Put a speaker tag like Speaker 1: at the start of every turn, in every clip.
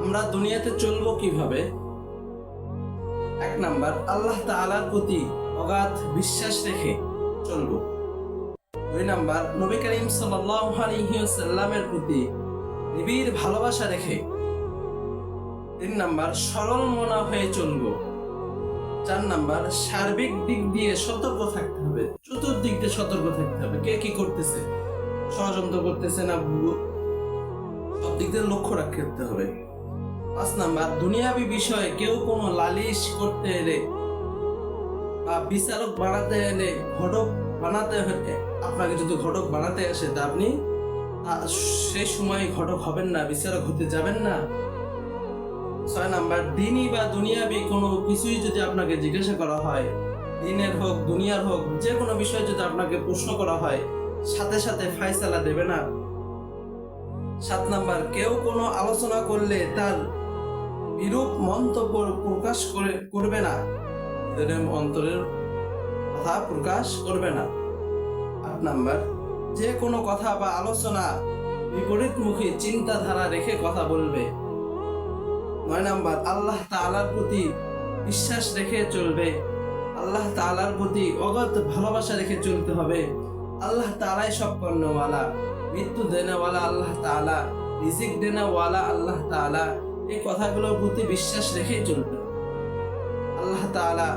Speaker 1: আমরা দুনিয়াতে চলবো কীভাবে? এক নাম্বার, আল্লাহ প্রতি অগাধ বিশ্বাস রেখে চলবো। দুই নাম্বার, নবী করিম প্রতি নিবিড় ভালোবাসা রেখে। তিন নাম্বার, সরল মনা হয়ে চলবো। চার নাম্বার, সার্বিক দিক দিয়ে সতর্ক থাকতে হবে। চতুর্দিক দিয়ে সতর্ক থাকতে হবে। কে কি করতেছে? ষড়যন্ত্র করতেছে না ভুয়ো সব দিক দিয়ে লক্ষ্য রাখতে হবে। পাঁচ নাম্বার, দুনিয়াবি বিষয়ে কেউ কোনো লালিশ করতে এলে বা বিচারক বানাতে এলে, ঘটক বানাতে হলে, আপনাকে যদি ঘটক বানাতে আসে, তা আপনি সেই সময় ঘটক হবেন না, বিচারক হতে যাবেন না। ছয় নাম্বার, দিনই বা দুনিয়াবি কোনো কিছুই যদি আপনাকে জিজ্ঞাসা করা হয়, দিনের হোক, দুনিয়ার হোক, যে কোনো বিষয় যদি আপনাকে প্রশ্ন করা হয় সাথে সাথে ফায়সালা দেবে না। সাত নাম্বার, কেউ কোনো আলোচনা করলে তার বিরূপ মন্তব্য প্রকাশ করে, করবে না। অন্তরের কথা প্রকাশ করবে না। আট নাম্বার, যে কোনো কথা বা আলোচনা বিপরীতমুখী চিন্তাধারা রেখে কথা বলবে। নয় নাম্বার, আল্লাহ তাআলার প্রতি বিশ্বাস রেখে চলবে। আল্লাহ তাআলার প্রতি অগত ভালোবাসা রেখে চলতে হবে। আল্লাহ তালাই সব কর্ণওয়ালা। মৃত্যু দেনাওয়ালা আল্লাহ তালা রিজিক দেনাওয়ালা আল্লাহ তালা এই কথাগুলোর প্রতি বিশ্বাস রেখেই চলবে। আল্লাহ তালা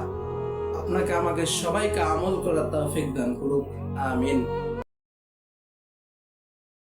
Speaker 1: আপনাকে আমাকে সবাইকে আমল করার তৌফিক দান করুক। আমিন।